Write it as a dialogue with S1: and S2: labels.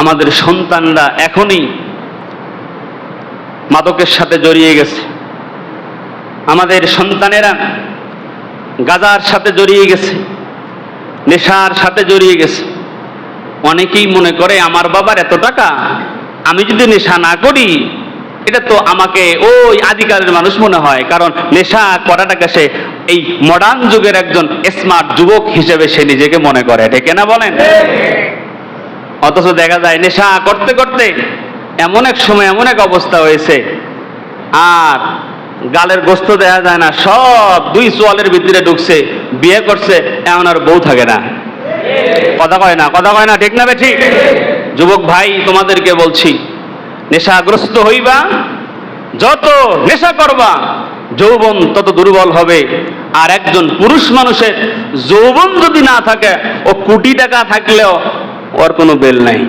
S1: আমাদের সন্তানরা এখনই মাদকের সাথে জড়িয়ে গেছে। আমাদের সন্তানেরা গাজার সাথে জড়িয়ে গেছে, নেশার সাথে জড়িয়ে গেছে। অনেকেই মনে করে, আমার বাবার এত টাকা, আমি যদি নেশা না করি, এটা তো আমাকে ওই আদিকালের মানুষ মনে হয়। কারণ নেশা করাটাকে সে এই মডার্ন যুগের একজন স্মার্ট যুবক হিসেবে সে নিজেকে মনে করে। ঠিক না বলেন? অথচ দেখা যায় নেশা করতে করতে এমন এক সময় এমন এক অবস্থা হয়েছে। আর গালের গোস্ত দেখা যায় না, সব দুই চোয়ালের ভিতরে ঢুকছে, বিয়ে করছে এমন আর বউ থাকে না। কথা কয় না, কথা কয় না, ঠিক না ঠিক? যুবক ভাই, তোমাদেরকে বলছি, নেশাগ্রস্ত হইবা, যত নেশা করবা, যৌবন তত দুর্বল হবে। আর একজন পুরুষ মানুষের যৌবন যদি না থাকে, ও কোটি টাকা থাকলেও ওর কোনো বেল নাই।